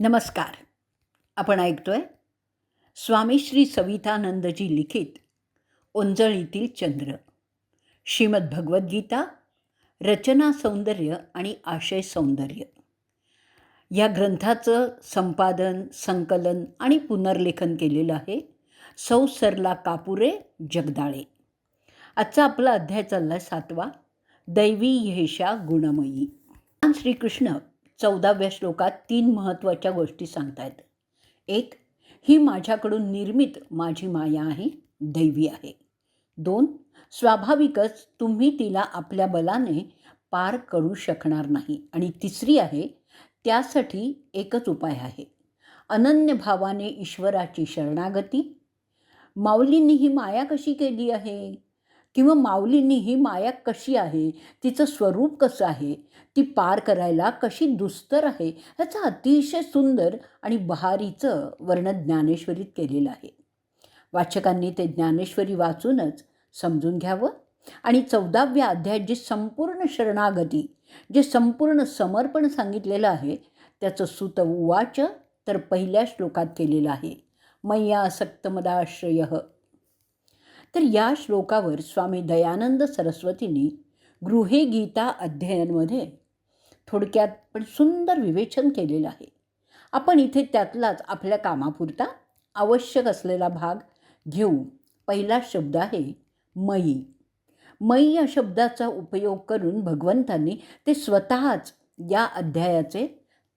नमस्कार. आपण ऐकतोय स्वामी श्री सवितानंदजी लिखित ओंजळीतील चंद्र. श्रीमद भगवद्गीता रचना सौंदर्य आणि आशय सौंदर्य. या ग्रंथाचं संपादन संकलन आणि पुनर्लेखन केलेलं आहे सौ सरला कापुरे जगदाळे. आजचा आपला अध्याय चालला सातवा दैवी येशा गुणमयी. श्रीकृष्ण चौदाव्या श्लोकात तीन महत्त्वाच्या गोष्टी सांगतायत. एक ही माझ्याकडून निर्मित माझी माया आहे दैवी आहे. दोन स्वाभाविकच तुम्ही तिला आपल्या बलाने पार करू शकणार नाही. आणि तिसरी आहे त्यासाठी एकच उपाय आहे. अनन्य भावाने ईश्वराची शरणागती. माऊलींनी ही माया कशी केली आहे? किंवा माऊलींनी ही माया कशी आहे? तिचं स्वरूप कसं आहे? ती पार करायला कशी दुस्तर आहे? ह्याचं अतिशय सुंदर आणि बहारीचं वर्णन ज्ञानेश्वरीत केलेलं आहे. वाचकांनी ते ज्ञानेश्वरी वाचूनच समजून घ्यावं. आणि चौदाव्या अध्यायात जी संपूर्ण शरणागती जे संपूर्ण समर्पण सांगितलेलं आहे त्याचं सुत उवाच तर पहिल्या श्लोकात केलेलं आहे. मैया सक्तमदाश्रय तर या श्लोकावर स्वामी दयानंद सरस्वतींनी गृहे गीता अध्ययनमध्ये थोडक्यात पण सुंदर विवेचन केलेलं आहे. आपण इथे त्यातलाच आपल्या कामापुरता आवश्यक असलेला भाग घेऊ. पहिला शब्द आहे मयी. मयी या शब्दाचा उपयोग करून भगवंतांनी ते स्वतःच या अध्यायाचे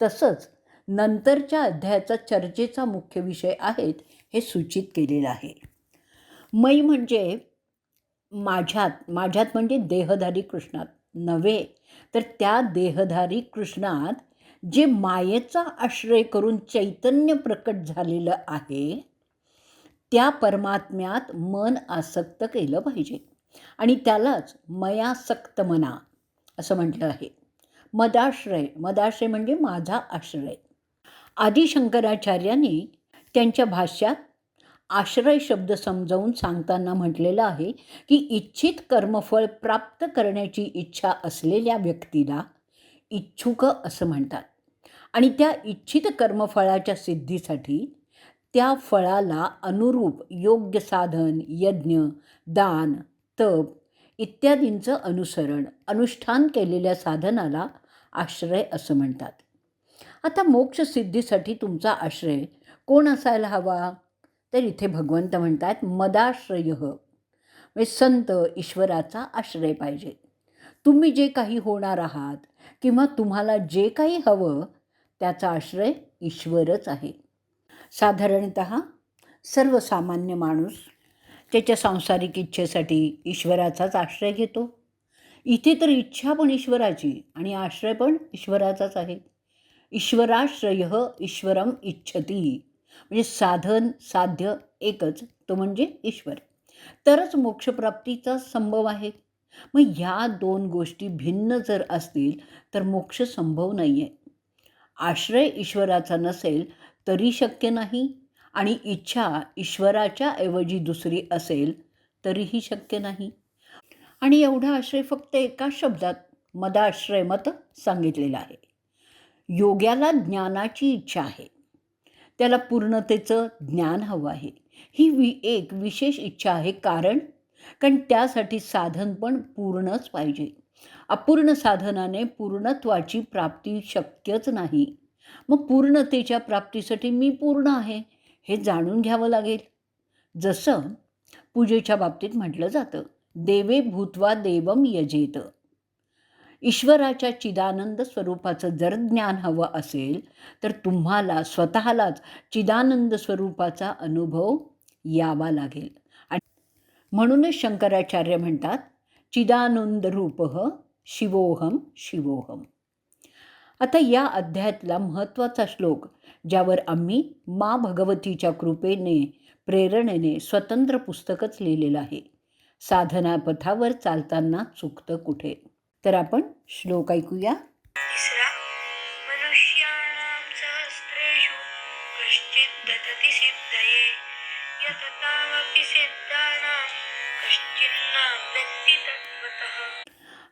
तसंच नंतरच्या अध्यायाचा चर्चेचा मुख्य विषय आहेत हे सूचित केलेलं आहे. मै म्हणजे माझ्यात माझ्यात म्हणजे देहधारी कृष्णात नव्हे तर त्या देहधारी कृष्णात जे मायेचा आश्रय करून चैतन्य प्रकट झालेलं आहे त्या परमात्म्यात मन आसक्त केलं पाहिजे. आणि त्यालाच मयासक्त मना असं म्हटलं आहे. मदाश्रय मदाश्रय म्हणजे माझा आश्रय. आदिशंकराचार्यांनी त्यांच्या भाष्यात आश्रय शब्द समजावून सांगताना म्हटलेलं आहे की इच्छित कर्मफळ प्राप्त करण्याची इच्छा असलेल्या व्यक्तीला इच्छुक असं म्हणतात. आणि त्या इच्छित कर्मफळाच्या सिद्धीसाठी त्या फळाला अनुरूप योग्य साधन यज्ञ दान तप इत्यादींचं अनुसरण अनुष्ठान केलेल्या साधनाला आश्रय असं म्हणतात. आता मोक्षसिद्धीसाठी तुमचा आश्रय कोण असायला हवा? तर इथे भगवंत म्हणतात मदाश्रय. म्हणजे संत ईश्वराचा आश्रय पाहिजे. तुम्ही जे काही होणार आहात किंवा तुम्हाला जे काही हवं त्याचा आश्रय ईश्वरच आहे. साधारणत सर्वसामान्य माणूस त्याच्या सांसारिक इच्छेसाठी ईश्वराचाच आश्रय घेतो. इथे तर इच्छा पण ईश्वराची आणि आश्रय पण ईश्वराचाच आहे. ईश्वराश्रय ईश्वरम इच्छती. म्हणजे साधन साध्य एकच तो म्हणजे ईश्वर. तरच मोक्षप्राप्तीचा संभव आहे. मग ह्या दोन गोष्टी भिन्न जर असतील तर मोक्ष संभव नाही आहे आश्रय ईश्वराचा नसेल तरी शक्य नाही. आणि इच्छा ईश्वराच्या ऐवजी दुसरी असेल तरीही शक्य नाही. आणि एवढा आश्रय फक्त एका शब्दात मदाश्रय मत सांगितलेलं आहे. योग्याला ज्ञानाची इच्छा आहे. त्याला पूर्णतेचं ज्ञान हवं आहे. ही वि एक विशेष इच्छा आहे. कारण कारण त्यासाठी साधन पण पूर्णच पाहिजे. अपूर्ण साधनाने पूर्णत्वाची प्राप्ती शक्यच नाही. मग पूर्णतेच्या प्राप्तीसाठी मी पूर्ण आहे हे जाणून घ्यावं लागेल. जसं पूजेच्या बाबतीत म्हटलं जातं देवे भूतवा देवम यजेत. ईश्वराच्या चिदानंद स्वरूपाचं जर ज्ञान हवं असेल तर तुम्हाला स्वतःलाच चिदानंद स्वरूपाचा अनुभव यावा लागेल. आणि म्हणूनच शंकराचार्य म्हणतात चिदानंद रूप शिवोहम शिवोहम आता या अध्यायातला महत्त्वाचा श्लोक ज्यावर आम्ही मा भगवतीच्या कृपेने प्रेरणेने स्वतंत्र पुस्तकच लिहिलेलं आहे. साधनापथावर चालताना चुकतं कुठे? तर आपण श्लोक ऐकूया.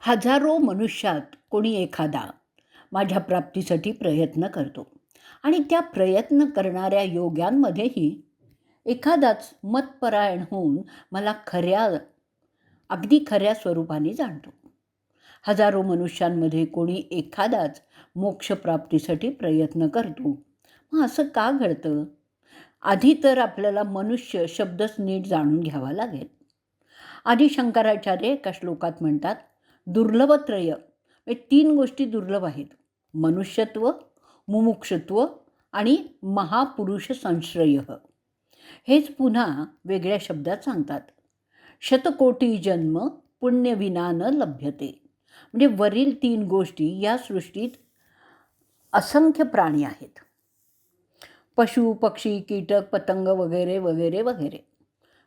हजारो मनुष्यात कोणी एखादा माझ्या प्राप्तीसाठी प्रयत्न करतो आणि त्या प्रयत्न करणाऱ्या योग्यांमध्येही एखादाच मतपरायण होऊन मला खऱ्या अगदी खऱ्या स्वरूपाने जाणतो. हजारो मनुष्यांमध्ये कोणी एखादाच मोक्षप्राप्तीसाठी प्रयत्न करतो. मग असं का घडतं? आधी तर आपल्याला मनुष्य शब्दच नीट जाणून घ्यावा लागेल. आधी शंकराचार्य एका श्लोकात म्हणतात दुर्लभत्रय हे तीन गोष्टी दुर्लभ आहेत. मनुष्यत्व मुमुक्षत्व आणि महापुरुष संश्रय. हेच पुन्हा वेगळ्या शब्दात सांगतात. शतकोटी जन्म पुण्यविना न लभ्यते. म्हणजे वरील तीन गोष्टी या सृष्टीत असंख्य प्राणी आहेत. पशु पक्षी कीटक पतंग वगैरे वगैरे वगैरे.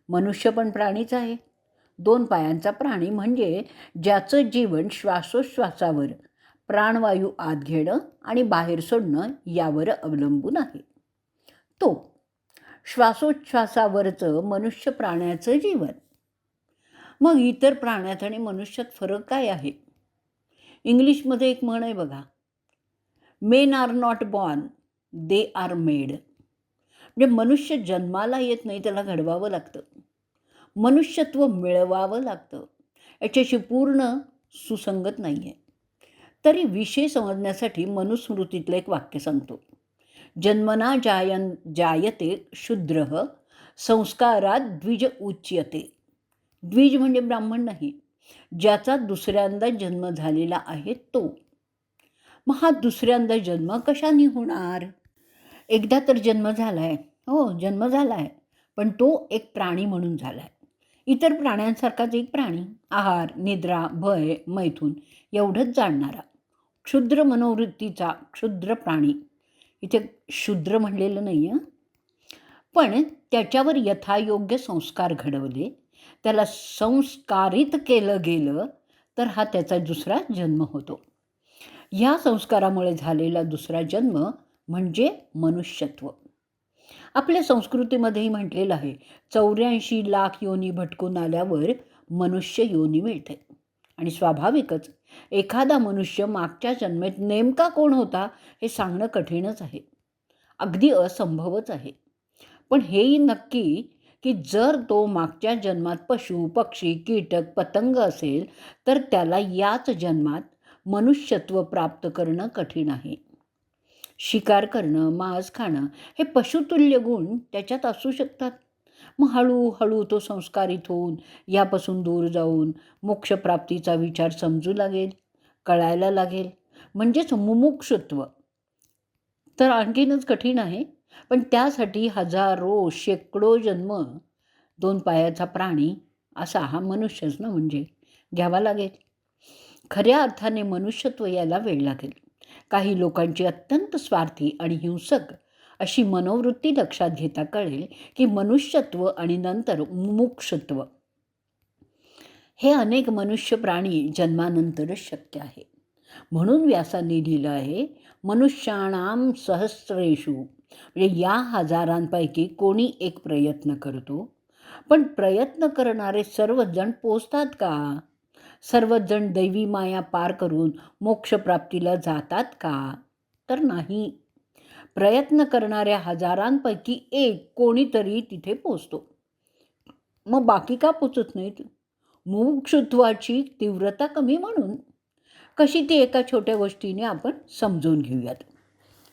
मनुष्य पण प्राणीच आहे. दोन पायांचा प्राणी म्हणजे ज्याचं जीवन श्वासोश्वासावर प्राणवायू आत घेणं आणि बाहेर सोडणं यावर अवलंबून आहे. तो श्वासोच्छ्वासावरचं मनुष्य प्राण्याचं जीवन. मग इतर प्राण्यात आणि मनुष्यात फरक काय आहे? इंग्लिशमध्ये एक म्हण आहे बघा. Men are not born they are made म्हणजे मनुष्य जन्माला येत नाही त्याला घडवावं लागतं. मनुष्यत्व मिळवावं लागतं. याच्याशी पूर्ण सुसंगत नाही आहे तरी विषय समजण्यासाठी मनुस्मृतीतलं एक वाक्य सांगतो. जन्मना जायन जायते शूद्र संस्कारात द्विज उच्यते. द्विज म्हणजे ब्राह्मण नाही. ज्याचा दुसऱ्यांदा जन्म झालेला आहे तो. मग हा दुसऱ्यांदा जन्म कशाने होणार? एकदा तर जन्म झाला आहे हो जन्म झाला आहे पण तो एक प्राणी म्हणून झाला आहे इतर प्राण्यांसारखाच एक प्राणी. आहार निद्रा भय मैथून एवढंच जाणणारा. क्षुद्र मनोवृत्तीचा क्षुद्र प्राणी. इथे शूद्र म्हणलेलं नाही आहे पण त्याच्यावर यथायोग्य संस्कार घडवले. त्याला संस्कारित केलं गेलं तर हा त्याचा दुसरा जन्म होतो. ह्या संस्कारामुळे झालेला दुसरा जन्म म्हणजे मनुष्यत्व. आपल्या संस्कृतीमध्येही म्हटलेलं आहे चौऱ्याऐंशी लाख योनी भटकून आल्यावर मनुष्य योनी मिळते. आणि स्वाभाविकच एखादा मनुष्य मागच्या जन्मेत नेमका कोण होता हे सांगणं कठीणच आहे. अगदी असंभवच आहे. पण हेही नक्की की जर तो मागच्या जन्मात पशु पक्षी कीटक पतंग असेल तर त्याला याच जन्मात मनुष्यत्व प्राप्त करणं कठीण आहे. शिकार करणं मांस खाणं हे पशुतुल्य गुण त्याच्यात असू शकतात. मग हळूहळू तो संस्कारित होऊन यापासून दूर जाऊन मोक्षप्राप्तीचा विचार समजू लागेल कळायला लागेल. म्हणजेच मुमुक्षत्व. तर आणखीनच कठीण आहे. पण त्यासाठी हजारो शेकडो जन्म दोन पायाचा प्राणी असा हा मनुष्यच ना म्हणजे घ्यावा लागेल. खऱ्या अर्थाने मनुष्यत्व यायला वेळ लागेल. काही लोकांची अत्यंत स्वार्थी आणि हिंसक अशी मनोवृत्ती लक्षात घेता कळेल की मनुष्यत्व आणि नंतर मुमुक्षत्व हे अनेक मनुष्य प्राणी जन्मानंतरच शक्य आहे. म्हणून व्यासांनी लिहिलं आहे मनुष्याणाम सहस्रेषु म्हणजे या हजारांपैकी कोणी एक प्रयत्न करतो? पण प्रयत्न करणारे सर्वजण पोचतात का? सर्वजण दैवी माया पार करून मोक्षप्राप्तीला जातात का? तर नाही. प्रयत्न करणाऱ्या हजारांपैकी एक कोणीतरी तिथे पोचतो मग बाकी का पोचत नाहीत? मुमुक्षुत्वाची तीव्रता कमी म्हणून. कशी ती एका छोट्या गोष्टीने आपण समजून घेऊयात.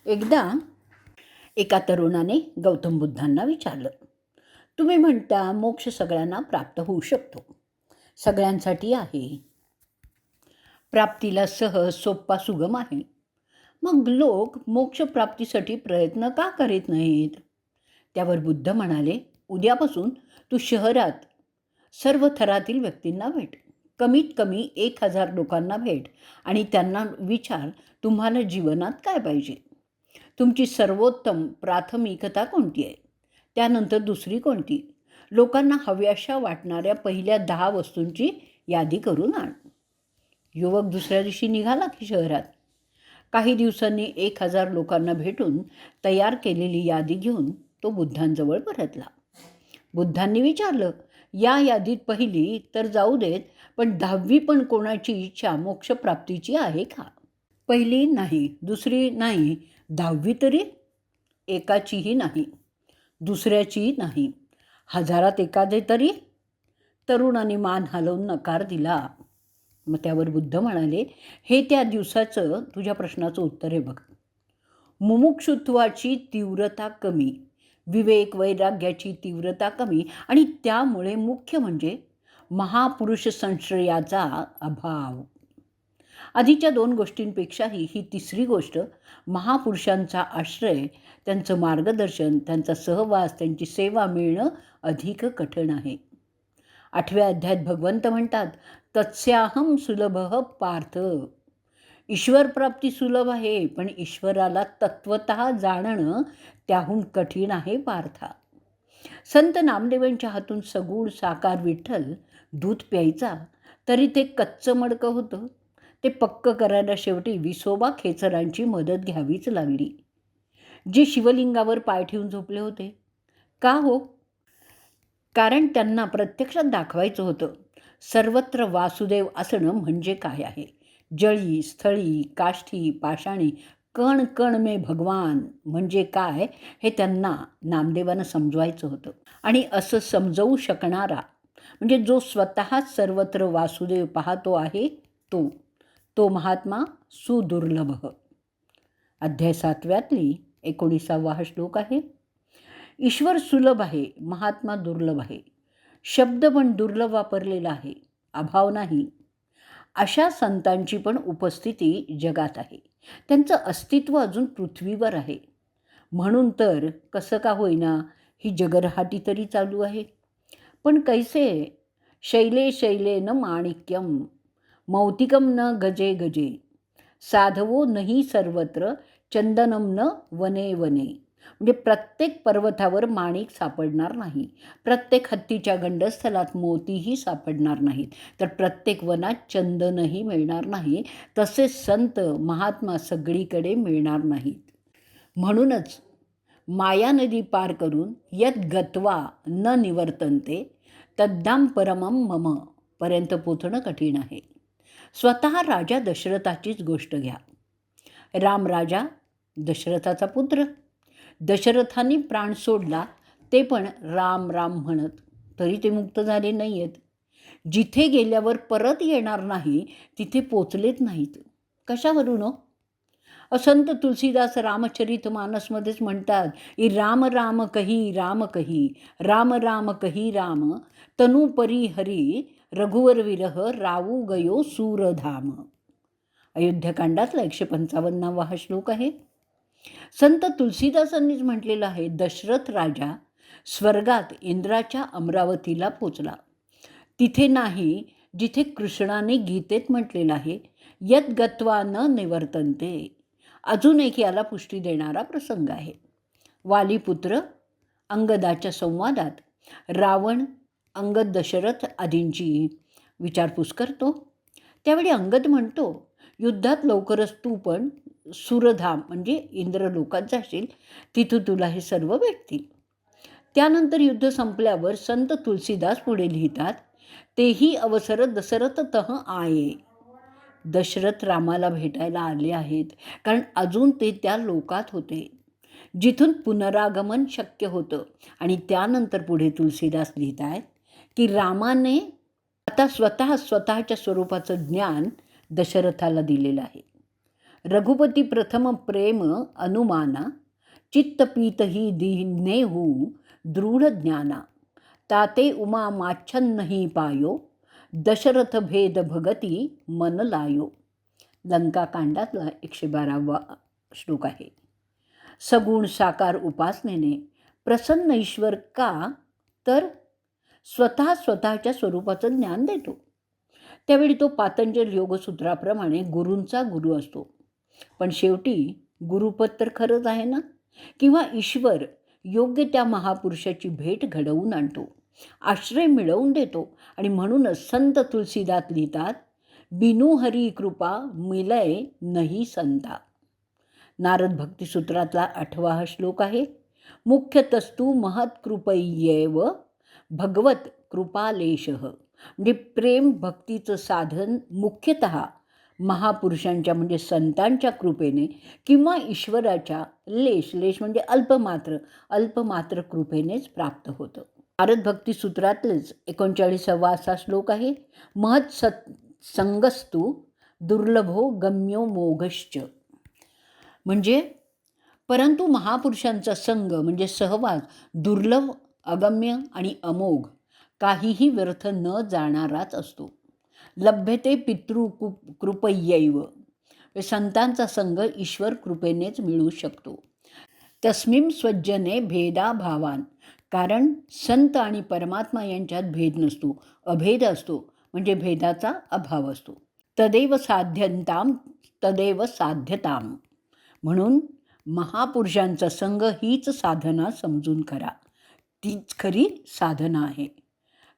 एकदा एका तरुणाने गौतम बुद्धांना विचारलं. तुम्ही म्हणता मोक्ष सगळ्यांना प्राप्त होऊ शकतो. सगळ्यांसाठी आहे. प्राप्तीला सहज सोप्पा सुगम आहे. मग लोक मोक्षप्राप्तीसाठी प्रयत्न का करीत नाहीत? त्यावर बुद्ध म्हणाले उद्यापासून तू शहरात सर्व थरातील व्यक्तींना भेट. कमीत कमी एक हजार लोकांना भेट आणि त्यांना विचार तुम्हाला जीवनात काय पाहिजे? तुमची सर्वोत्तम प्राथमिकता कोणती आहे? त्यानंतर दुसरी कोणती? लोकांना हव्याशा वाटणाऱ्या पहिल्या दहा वस्तूंची यादी करून आण. युवक दुसऱ्या दिवशी निघाला की शहरात. काही दिवसांनी एक हजार लोकांना भेटून तयार केलेली यादी घेऊन तो बुद्धांजवळ परतला. बुद्धांनी विचारलं या यादीत पहिली तर जाऊ देत पण दहावी पण कोणाची इच्छा मोक्षप्राप्तीची आहे का? पहिली नाही दुसरी नाही दहावी तरी एकाचीही नाही दुसऱ्याचीही नाही. हजारात एखादे तरी तरुणाने मान हलवून नकार दिला. मग त्यावर बुद्ध म्हणाले हे त्या दिवसाचं तुझ्या प्रश्नाचं उत्तर आहे बघ. मुमुक्षुत्वाची तीव्रता कमी विवेक वैराग्याची तीव्रता कमी आणि त्यामुळे मुख्य म्हणजे महापुरुष संश्रयाचा अभाव. आधीच्या दोन गोष्टींपेक्षाही ही तिसरी गोष्ट महापुरुषांचा आश्रय त्यांचं मार्गदर्शन त्यांचा सहवास त्यांची सेवा मिळणं अधिक कठीण आहे. आठव्या अध्यायात भगवंत म्हणतात तत्स्याहम सुलभ पार्थ. ईश्वरप्राप्ती सुलभ आहे पण ईश्वराला तत्वत जाणणं त्याहून कठीण आहे पार्था. संत नामदेवांच्या हातून सगुण साकार विठ्ठल दूध प्यायचा तरी ते कच्चं मडकं होतं. ते पक्क करायला शेवटी विसोबा खेचरांची मदत घ्यावीच लागली. जे शिवलिंगावर पाय ठेवून झोपले होते. का हो? कारण त्यांना प्रत्यक्षात दाखवायचं होतं. सर्वत्र वासुदेव असणं म्हणजे काय आहे? जळी स्थळी काष्ठी पाषाणी कण कण मे भगवान म्हणजे काय हे त्यांना नामदेवानं समजवायचं होतं. आणि असं समजवू शकणारा म्हणजे जो स्वतःच सर्वत्र वासुदेव पाहतो आहे तो तो महात्मा सुदुर्लभ. अध्याय सातव्यातली एकोणीसावा हा श्लोक आहे. ईश्वर सुलभ आहे महात्मा दुर्लभ आहे. शब्द पण दुर्लभ वापरलेला आहे अभाव नाही. अशा संतांची पण उपस्थिती जगात आहे. त्यांचं अस्तित्व अजून पृथ्वीवर आहे. म्हणून तर कसं का होईना ही जगरहाटी तरी चालू आहे. पण कैसे? शैले शैले न माणिक्यम. मौतिकम न गजे गजे। साधवो नाही सर्वत्र चंदनम न वने वने। म्हणजे प्रत्येक पर्वतावर माणिक सापडणार नाही. प्रत्येक हत्तीच्या गंडस्थलात मोतीही सापडणार नाहीत. तर प्रत्येक वनात चंदनही मिळणार नाही. तसेच संत महात्मा सगळीकडे मिळणार नाहीत. म्हणूनच माया नदी पार करून यत गत्वा न निवर्तनते तद्दाम परमम मम पर्यंत पोचणं कठीण आहे. स्वतः राजा दशरथाचीच गोष्ट घ्या. रामराजा दशरथाचा पुत्र. दशरथांनी प्राण सोडला ते पण राम राम म्हणत तरी ते मुक्त झाले नाही आहेत जिथे गेल्यावर परत येणार नाही तिथे पोचलेच नाहीत. कशावरून हो? असंत तुलसीदास रामचरित मानसमध्येच म्हणतात की राम राम कही राम कही राम राम कही राम तनु परी हरी रघुवर विरह रावू गयो सूरधाम. अयोध्याकांडातला एकशे पंचावन्नावा हा श्लोक आहे. संत तुलसीदासांनीच म्हटलेलं आहे दशरथ राजा स्वर्गात इंद्राच्या अमरावतीला पोचला. तिथे नाही जिथे कृष्णाने गीतेत म्हटलेलं आहे यत गत्वा न निवर्तनते. अजून एक याला पुष्टी देणारा प्रसंग आहे. वालीपुत्र अंगदाच्या संवादात रावण अंगद दशरथ आदींची विचारपूस करतो. त्यावेळी अंगद म्हणतो युद्धात लवकरच तू पण सुरधाम म्हणजे इंद्रलोकात जाशील तिथून तुला हे सर्व भेटतील. त्यानंतर युद्ध संपल्यावर संत तुलसीदास पुढे लिहितात तेही अवसर दशरथ तह आये दशरथ रामाला भेटायला आले आहेत कारण अजून ते त्या लोकात होते. जिथून पुनरागमन शक्य होतं. आणि त्यानंतर पुढे तुलसीदास लिहित आहेत की रामाने आता स्वतः स्वतःच्या स्वरूपाचं ज्ञान दशरथाला दिलेलं आहे. रघुपती प्रथम प्रेम अनुमाना चित्तपीत ही दिनेहू दृढ ज्ञाना ताते उमा माच्छन्नही पायो दशरथ भेद भगती मन लायो. लंकाकांडातला एकशे बारावा श्लोक आहे. सगुण साकार उपासनेने प्रसन्न ईश्वर का तर स्वतः स्वतःच्या स्वरूपाचं ज्ञान देतो. त्यावेळी तो पातंजल योगसूत्राप्रमाणे गुरूंचा गुरु असतो. पण शेवटी गुरुपद तर खरंच आहे ना? किंवा ईश्वर योग्य त्या महापुरुषाची भेट घडवून आणतो आश्रय मिळवून देतो आणि म्हणूनच संत तुलसीदात लिहितात बिनू हरी कृपा मिलय नाही संता. नारद भक्तिसूत्रातला आठवा हा श्लोक आहे. मुख्यतस्तू महत्कृपय्येव भगवत कृपालेश. म्हणजे प्रेम भक्तीचं साधन मुख्यत महापुरुषांच्या म्हणजे संतांच्या कृपेने किंवा ईश्वराच्या लेश लेश म्हणजे अल्पमात्र अल्पमात्र कृपेनेच प्राप्त होतं. भारत भक्ती सूत्रातलेच एकोणचाळीसावा असा श्लोक आहे. महत् सत् संगस्तु दुर्लभो गम्यो मोघश्च. म्हणजे परंतु महापुरुषांचा संघ म्हणजे सहवास दुर्लभ अगम्य आणि अमोघ काहीही व्यर्थ न जाणाराच असतो. लभ्यते पितृ कृपयैव संतांचा संघ ईश्वर कृपेनेच मिळू शकतो. तस्मिम स्वज्जने भेदाभावान कारण संत आणि परमात्मा यांच्यात भेद नसतो अभेद असतो म्हणजे भेदाचा अभाव असतो. तदैव साध्यंताम तदेव साध्यताम. म्हणून महापुरुषांचा संघ हीच साधना समजून करा. तीच खरी साधना आहे.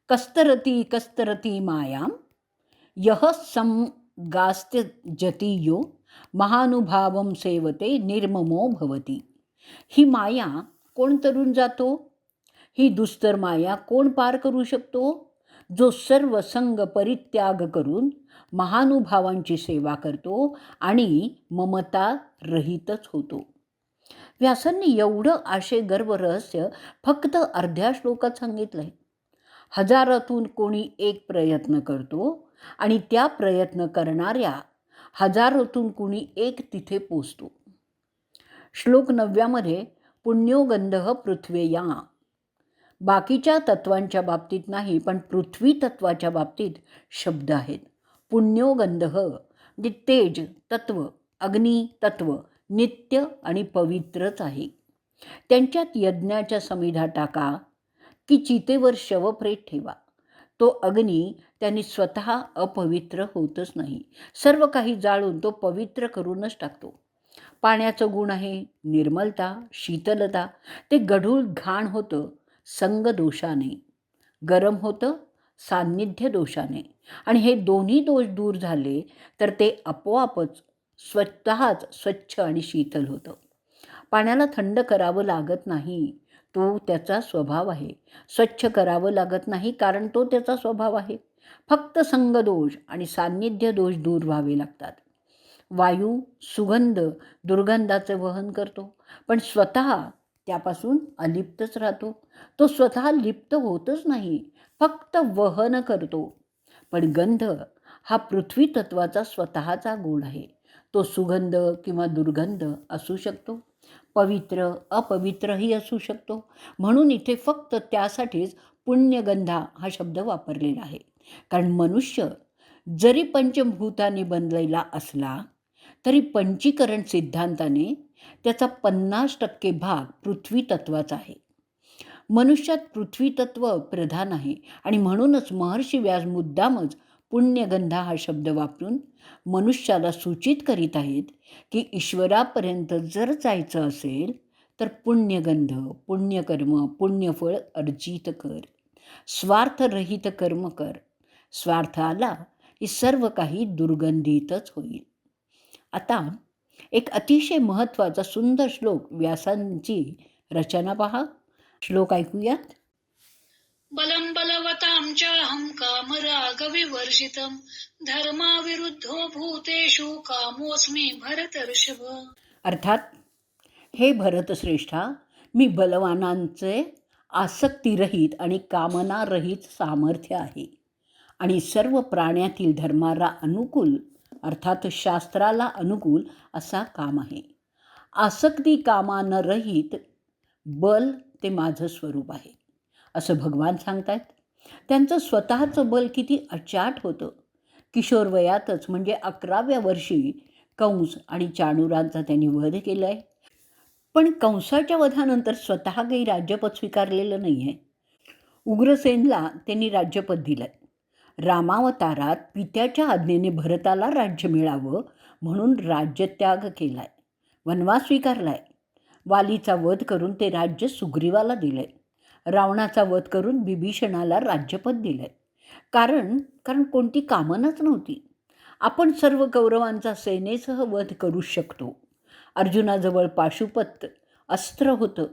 कस्तरती कस्तरती मायाम यह संगास्त्य जतीयो महानुभावम सेवते निर्ममो भवती. ही माया कोण तरून जातो? ही दुस्तर माया कोण पार करू शकतो? जो सर्व संग परित्याग करून महानुभावांची सेवा करतो आणि ममता रहितच होतो. व्यासांनी एवढं आशे गर्व रहस्य फक्त अर्ध्या श्लोकात सांगितलं आहे हजारातून कोणी एक प्रयत्न करतो आणि त्या प्रयत्न करणाऱ्या हजारातून कुणी एक तिथे पोचतो. श्लोक नवव्यामध्ये पुण्योगंध पृथ्वेया. बाकीच्या तत्वांच्या बाबतीत नाही पण पृथ्वी तत्वाच्या बाबतीत शब्द आहेत. पुण्योगंध म्हणजे तेज तत्व अग्नी तत्व नित्य आणि पवित्रच आहे. त्यांच्यात यज्ञाच्या समिधा टाका की चितेवर शवप्रेत ठेवा. तो अग्नी त्यांनी स्वतः अपवित्र होतच नाही. सर्व काही जाळून तो पवित्र करूनच टाकतो. पाण्याचं गुण आहे निर्मलता शीतलता. ते गढूळ घाण होतं संगदोषाने गरम होतं सान्निध्य दोषाने. आणि हे दोन्ही दोष दूर झाले तर ते आपोआपच स्वतःच स्वच्छ आणि शीतल होतं. पाण्याला थंड करावं लागत नाही. तो त्याचा स्वभाव आहे. स्वच्छ करावं लागत नाही कारण तो त्याचा स्वभाव आहे. फक्त संगदोष आणि सान्निध्य दोष दूर व्हावे लागतात. वायू सुगंध दुर्गंधाचं वहन करतो. पण स्वतः त्यापासून अलिप्तच राहतो. तो स्वतः लिप्त होतच नाही. फक्त वहन करतो. पण गंध हा पृथ्वी तत्वाचा स्वतःचा गुण आहे. तो सुगंध किंवा दुर्गंध असू शकतो. पवित्र अपवित्रही असू शकतो. म्हणून इथे फक्त त्यासाठीच पुण्यगंधा हा शब्द वापरलेला आहे. कारण मनुष्य जरी पंचभूताने बनलेला असला तरी पंचीकरण सिद्धांताने त्याचा पन्नास टक्के भाग पृथ्वी तत्वाचा आहे. मनुष्यात पृथ्वी तत्व प्रधान आहे आणि म्हणूनच महर्षी व्यास मुद्दामच पुण्यगंधा हा शब्द वापरून मनुष्याला सूचित करीत आहेत की ईश्वरापर्यंत जर जायचं असेल तर पुण्यगंध पुण्यकर्म पुण्यफळ अर्जित कर. स्वार्थरहित कर्म कर. स्वार्थ आला की सर्व काही दुर्गंधीतच होईल. आता एक अतिशय महत्त्वाचा सुंदर श्लोक व्यासांची रचना पहा. श्लोक ऐकूयात. बलं बलवतां चाहं कामरागविवर्जितं धर्माविरुद्धो भूतेषु कामोऽस्मि भरतर्षभ। अर्थात हे भरतश्रेष्ठा मी बलवानांचे आसक्तीरहित आणि कामनारहित सामर्थ्य आहे आणि सर्व प्राण्यातील धर्माला अनुकूल अर्थात शास्त्राला अनुकूल असा काम आहे. आसक्ती कामानरहित बल ते माझं स्वरूप आहे. असं भगवान सांगतायत त्यांचं स्वतःचं बल किती अचाट होतं. किशोरवयातच म्हणजे अकराव्या वर्षी कंस आणि चाणुरांचा त्यांनी वध केला आहे पण कंसाच्या वधानंतर स्वतः काही राज्यपद स्वीकारलेलं नाही आहे उग्रसेनला त्यांनी राज्यपद दिलं आहे रामावतारात पित्याच्या आज्ञेने भरताला राज्य मिळावं म्हणून राज्यत्याग केला आहे वनवास स्वीकारला आहे वालीचा वध करून ते राज्य सुग्रीवाला दिलं आहे रावणाचा वध करून बिभीषणाला राज्यपद दिलं आहे कारण कारण कोणती कामनाच नव्हती. आपण सर्व कौरवांचा सेनेसह वध करू शकतो. अर्जुनाजवळ पाशुपत अस्त्र होतं.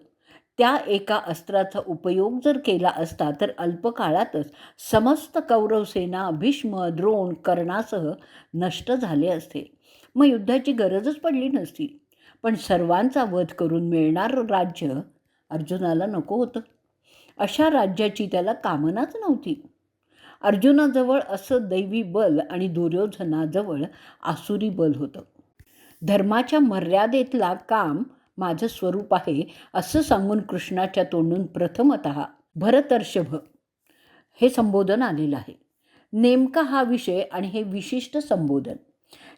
त्या एका अस्त्राचा उपयोग जर केला असता तर अल्पकाळातच समस्त कौरवसेना भीष्म द्रोण कर्णासह नष्ट झाले असते. मग युद्धाची गरजच पडली नसती. पण सर्वांचा वध करून मिळणारं राज्य अर्जुनाला नको होतं. अशा राज्याची त्याला कामनाच नव्हती. अर्जुनाजवळ असं दैवी बल आणि दुर्योधनाजवळ आसुरी बल होतं. धर्माच्या मर्यादेतला काम माझं स्वरूप आहे असं सांगून कृष्णाच्या तोंडून प्रथमत भरतर्षभ हे संबोधन आलेलं आहे. नेमका हा विषय आणि हे विशिष्ट संबोधन.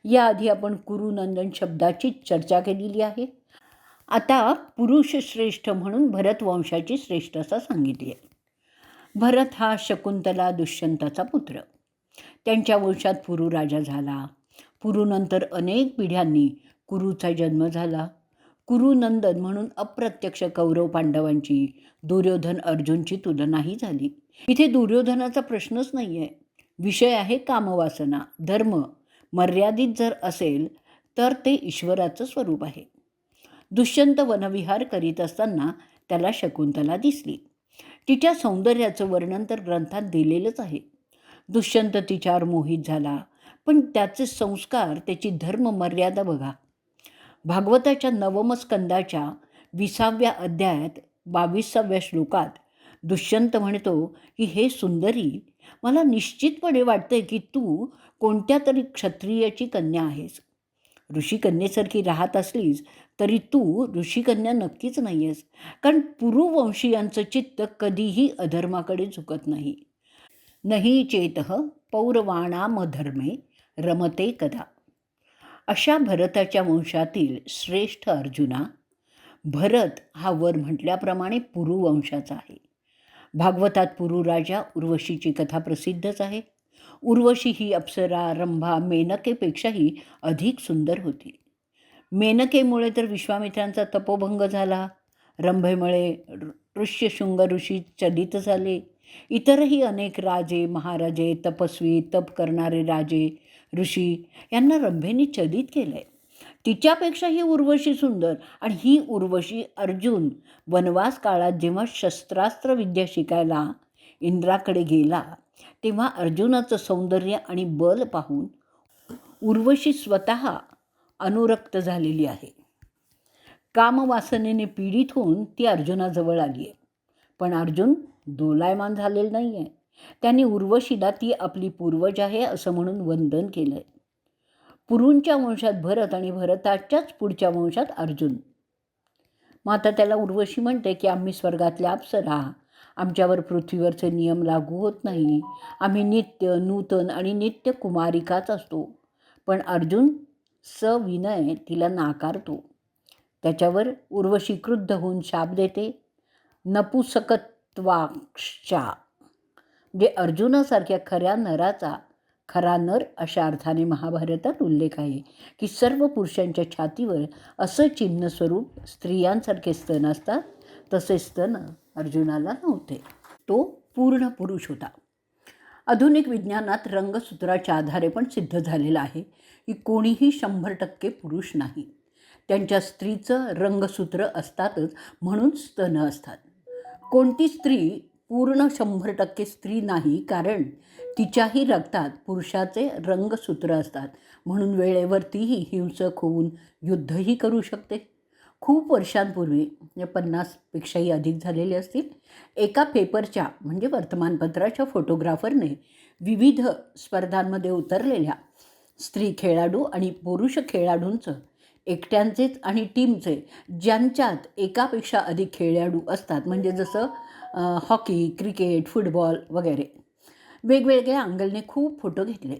याआधी आपण कुरुनंदन शब्दाची चर्चा केलेली आहे. आता पुरुष श्रेष्ठ म्हणून भरतवंशाची श्रेष्ठता सांगितली आहे. भरत हा शकुंतला दुष्यंताचा पुत्र. त्यांच्या वंशात पुरू राजा झाला. पुरूनंतर अनेक पिढ्यांनी कुरूचा जन्म झाला. कुरुनंदन म्हणून अप्रत्यक्ष कौरव पांडवांची दुर्योधन अर्जुनची तुलनाही झाली. इथे दुर्योधनाचा प्रश्नच नाही आहे विषय आहे कामवासना. धर्म मर्यादित जर असेल तर ते ईश्वराचं स्वरूप आहे. दुष्यंत वनविहार करीत असताना त्याला शकुंतला दिसली. तिच्या सौंदर्याचं वर्णन तर ग्रंथात दिलेलंच आहे. दुष्यंत तिच्यावर मोहित झाला पण त्याचे संस्कार त्याची धर्म मर्यादा बघा. भागवताच्या नवमस्कंदाच्या विसाव्या अध्यायात बावीसाव्या श्लोकात दुष्यंत म्हणतो की हे सुंदरी मला निश्चितपणे वाटते की तू कोणत्या तरी क्षत्रियाची कन्या आहेस. ऋषिकन्येसारखी राहत असलीस तरी तू ऋषिकन्या नक्कीच नाही आहेस कारण पुरुवंशीयांचं चित्त कधीही अधर्माकडे झुकत नाही. नाही चेत पौरवाणामधर्मे रमते कदा. अशा भरताच्या वंशातील श्रेष्ठ अर्जुना भरत हा वर म्हटल्याप्रमाणे पुरुवंशाचा आहे. भागवतात पुरुराजा उर्वशीची कथा प्रसिद्धच आहे. उर्वशी ही अप्सरा रंभा मेनकेपेक्षाही अधिक सुंदर होती. मेनकेमुळे तर विश्वामित्रांचा तपोभंग झाला. रंभेमुळे ऋष्यशृंग ऋषी चलित झाले. इतरही अनेक राजे महाराजे तपस्वी तप करणारे राजे ऋषी यांना रंभेने चलित केलं आहे तिच्यापेक्षा ही उर्वशी सुंदर आणि ही उर्वशी अर्जुन वनवास काळात जेव्हा शस्त्रास्त्र विद्या शिकायला इंद्राकडे गेला तेव्हा अर्जुनाचं सौंदर्य आणि बल पाहून उर्वशी स्वतः अनुरक्त झालेली आहे. कामवासनेने पीडित होऊन ती अर्जुनाजवळ आली आहे. पण अर्जुन दोलायमान झालेलं नाही आहे त्यांनी उर्वशीला ती आपली पूर्वज आहे असं म्हणून वंदन केलं आहे पुरूंच्या वंशात भरत आणि भरताच्याच पुढच्या वंशात अर्जुन. मग आता त्याला उर्वशी म्हणते की आम्ही स्वर्गातल्या अप्सरा. आमच्यावर पृथ्वीवरचे नियम लागू होत नाही. आम्ही नित्य नूतन आणि नित्य कुमारिकाच असतो. पण अर्जुन सविनय तिला नाकारतो. त्याच्यावर उर्वशी क्रुद्ध होऊन शाप देते. नपुसकत्वाक्षा. जे म्हणजे अर्जुनासारख्या खऱ्या नराचा खरा नर अशा अर्थाने महाभारतात उल्लेख आहे की सर्व पुरुषांच्या छातीवर असं चिन्ह स्वरूप स्त्रियांसारखे स्तन असतात तसे स्तन अर्जुनाला नव्हते. तो पूर्ण पुरुष होता. आधुनिक विज्ञानात रंगसूत्राच्या आधारे पण सिद्ध झालेलं आहे की कोणीही शंभर टक्के पुरुष नाही. त्यांच्या स्त्रीचं रंगसूत्र असतातच म्हणून स्तन असतात. कोणती स्त्री पूर्ण शंभर टक्के स्त्री नाही कारण तिच्याही रक्तात पुरुषाचे रंगसूत्र असतात. म्हणून वेळेवर तीही हिंसक होऊन युद्धही करू शकते. खूप वर्षांपूर्वी म्हणजे पन्नासपेक्षाही अधिक झालेले असतील एका पेपरच्या म्हणजे वर्तमानपत्राच्या फोटोग्राफरने विविध स्पर्धांमध्ये उतरलेल्या स्त्री खेळाडू आणि पुरुष खेळाडूंचं एकट्यांचेच आणि टीमचे ज्यांच्यात एकापेक्षा अधिक खेळाडू असतात म्हणजे जसं हॉकी क्रिकेट फुटबॉल वगैरे. वेगवेगळ्या अँगलने खूप फोटो घेतले.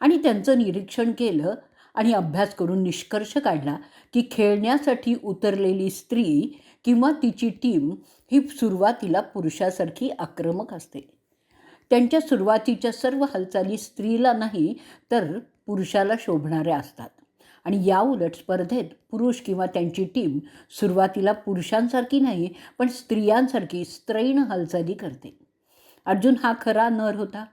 आणि त्यांचं निरीक्षण केलं आणि अभ्यास करून निष्कर्ष काढला की खेळण्यासाठी उतरलेली स्त्री किंवा तिची टीम ही सुरुवातीला पुरुषासारखी आक्रमक असते. त्यांच्या सुरुवातीच्या सर्व हालचाली स्त्रीला नाही तर पुरुषाला शोभणाऱ्या असतात. आणि या उलट स्पर्धेत पुरुष किंवा त्यांची टीम सुरुवातीला पुरुषांसारखी नाही पण स्त्रियांसारखी स्त्रैण हालचाली करते. अर्जुन हा खरा नर होता.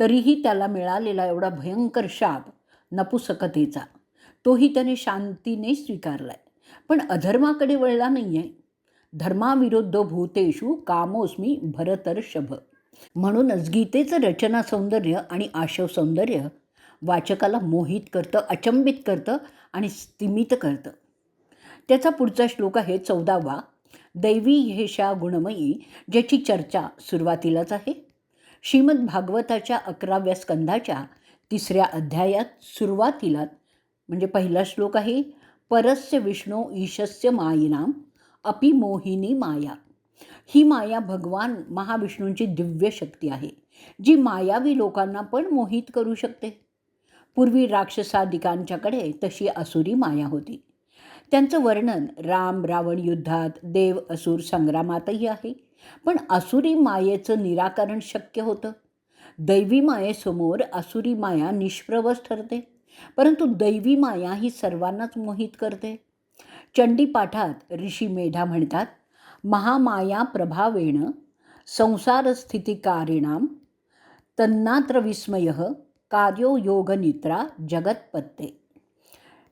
तरीही त्याला मिळालेला एवढा भयंकर शाप नपुसकतेचा. तोही त्याने शांतीने स्वीकारला आहे पण अधर्माकडे वळला नाही आहे धर्माविरुद्ध भूतेषु कामोस्मी भरतर्षभ. म्हणूनच गीतेचं रचना सौंदर्य आणि आशव सौंदर्य वाचकाला मोहित करतं अचंबित करतं आणि स्तिमित करतं. त्याचा पुढचा श्लोक आहे चौदावा. दैवी हेशा गुणमयी ज्याची चर्चा सुरुवातीलाच आहे. श्रीमद भागवताच्या अकराव्या स्कंधाच्या तिसऱ्या अध्यायात सुरुवातीला म्हणजे पहिला श्लोक आहे परस्य विष्णू ईशस्य मायिनाम अपि मोहिनी माया. ही माया भगवान महाविष्णूंची दिव्य शक्ती आहे जी मायावी लोकांना पण मोहित करू शकते. पूर्वी राक्षसादिकांच्याकडे तशी असुरी माया होती. त्यांचं वर्णन राम रावण युद्धात देव असुर संग्रामातही आहे पण असुरी मायेचं निराकरण शक्य होतं. दैवी मायेसमोर असुरी माया निष्प्रवस ठरते. परंतु दैवी माया ही सर्वांनाच मोहित करते. चंडीपाठात ऋषी मेढा म्हणतात महामाया प्रभावेण संसारस्थितिकारिणाम तन्नात्र विस्मय कार्यो योगनिद्रा जगतपत्ते.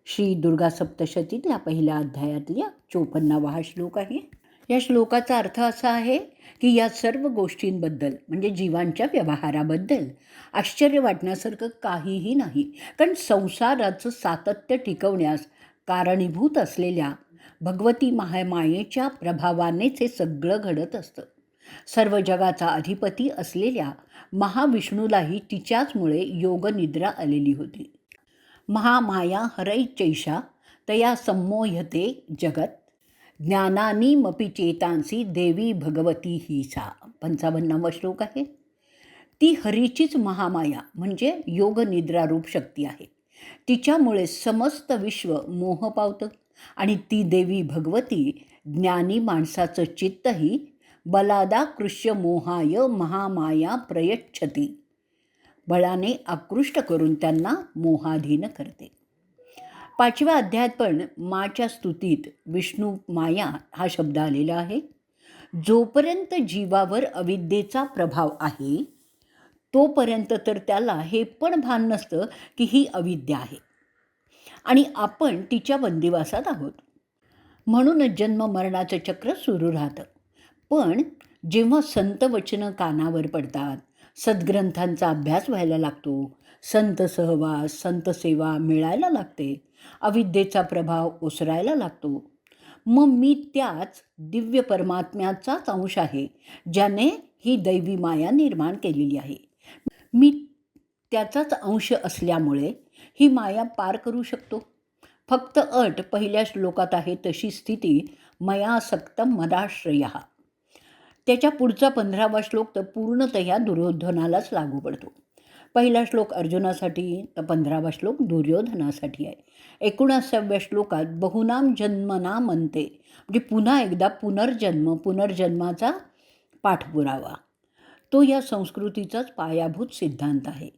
श्री दुर्गा सप्तशतीतल्या पहिल्या अध्यायातल्या चोपन्नावा हा श्लोक आहे. या श्लोकाचा अर्थ असा आहे की या सर्व गोष्टींबद्दल म्हणजे जीवांच्या व्यवहाराबद्दल आश्चर्य वाटण्यासारखं काहीही नाही. कारण संसाराचं सातत्य टिकवण्यास कारणीभूत असलेल्या भगवती महामायेच्या प्रभावानेच हे सगळं घडत असतं. सर्व जगाचा अधिपती असलेल्या महाविष्णूलाही तिच्याचमुळे योगनिद्रा आलेली होती. महामाया हरैचैषा तया संमोह्यते जगत। ज्ञानानीमपि चेतांसी देवी भगवती ही सा पंचावन्नावा श्लोक आहे. ती हरीचीच महामाया म्हणजे योगनिद्रारूप शक्ती आहे. तिच्यामुळे समस्त विश्व मोह पावतं आणि ती देवी भगवती ज्ञानी माणसाचं चित्तही बलादाकृष्य मोहाय महामाया प्रयच्छती. बळाने आकृष्ट करून त्यांना मोहाधीन करते. पाचव्या अध्यायात पण माच्या स्तुतीत विष्णू माया हा शब्द आलेला आहे. जोपर्यंत जीवावर अविद्येचा प्रभाव आहे तोपर्यंत तर त्याला हे पण भान नसतं की ही अविद्या आहे. आणि आपण तिच्या बंदिवासात आहोत. म्हणूनच जन्म मरणाचं चक्र सुरू राहतं. पण जेव्हा संत वचनं कानावर पडतात सद्ग्रंथांचा अभ्यास व्हायला लागतो संत सहवास संत सेवा मिळायला लागते. अविद्येचा प्रभाव ओसरायला लागतो. मग मी त्याच दिव्य परमात्म्याचाच अंश आहे ज्याने ही दैवी माया निर्माण केलेली आहे. मी त्याचाच अंश असल्यामुळे ही माया पार करू शकतो. फक्त अट पहिल्या श्लोकात आहे तशी स्थिती मया सक्तम मदाश्रय. त्याच्या पुढचा पंधरावा श्लोक तर पूर्णतया दुर्योधनालाच लागू पडतो. पहिला श्लोक अर्जुनासाठी तर पंधरावा श्लोक दुर्योधनासाठी आहे. एकोणासाव्या श्लोकात बहुनाम जन्मना म्हणते म्हणजे पुन्हा एकदा पुनर्जन्म पुनर्जन्माचा पाठपुरावा. तो या संस्कृतीचाच पायाभूत सिद्धांत आहे.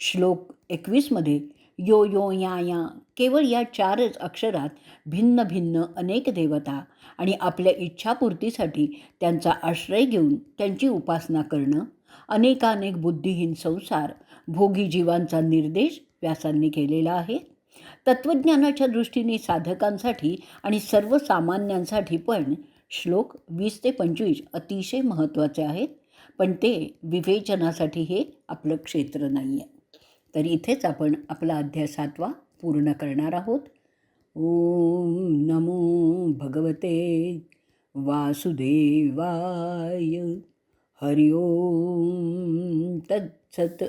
श्लोक एकवीसमध्ये यो यो या या केवळ या चारच अक्षरात भिन्न भिन्न अनेक देवता आणि आपल्या इच्छापूर्तीसाठी त्यांचा आश्रय घेऊन त्यांची उपासना करणं अनेकानेक बुद्धिहीन संसार भोगी जीवांचा निर्देश व्यासांनी केलेला आहे. तत्त्वज्ञानाच्या दृष्टीने साधकांसाठी आणि सर्वसामान्यांसाठी पण श्लोक वीस ते पंचवीस अतिशय महत्त्वाचे आहेत. पण ते विवेचनासाठी हे आपलं क्षेत्र नाही आहे तर इथेच आपण आपला अध्याय सातवा पूर्ण करणार आहोत. ओम नमो भगवते वासुदेवाय. हरिओम तत्सत.